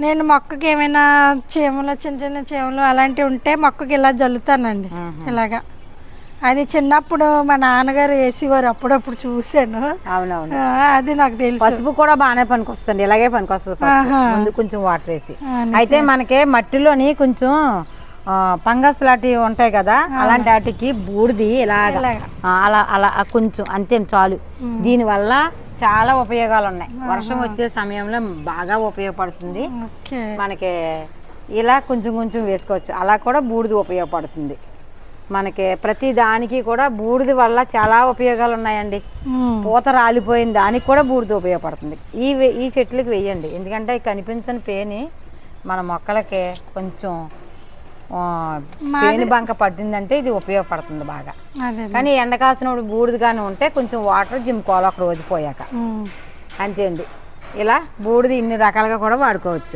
నేను మొక్కకి ఏమైనా చీమలు చిన్న చిన్న చీమలు అలాంటివి ఉంటే మొక్కకి ఇలా జల్లుతానండి. ఇలాగా. అది చిన్నప్పుడు మా నాన్నగారు వేసేవారు అప్పుడప్పుడు చూశాను. అవునవును. అది నాకు తెలుసు. పసుపు కూడా బాగానే పనికొస్తుంది ఇలాగే పనికొస్తుంది. ముందు కొంచెం వాటర్ వేసి. అయితే మనకి మట్టిలోని కొంచెం ఫంగస్ లాంటివి ఉంటాయి కదా అలాంటి వాటికి బూడిది ఇలాగ. ఆ, అలా అలా కొంచెం అంతే చాలు. దీనివల్ల చాలా ఉపయోగాలు ఉన్నాయి వర్షం వచ్చే సమయంలో బాగా ఉపయోగపడుతుంది. మనకి ఇలా కొంచెం కొంచెం వేసుకోవచ్చు. అలా కూడా బూడిది ఉపయోగపడుతుంది. మనకి ప్రతి దానికి కూడా బూడిది వల్ల చాలా ఉపయోగాలు ఉన్నాయండి. పూత రాలిపోయిన దానికి కూడా బూడిద ఉపయోగపడుతుంది. ఈ ఈ చెట్లకి వేయండి. ఎందుకంటే కనిపించని పేని మన మొక్కలకి కొంచెం పేను బంక పట్టిందంటే ఇది ఉపయోగపడుతుంది బాగా. కానీ ఎండ కాసినప్పుడు బూడిదగానే ఉంటే కొంచెం వాటర్ జిమ్కోవాలి ఒక రోజు పోయాక. అంతే అండి. ఇలా బూడిది ఇన్ని రకాలుగా కూడా వాడుకోవచ్చు.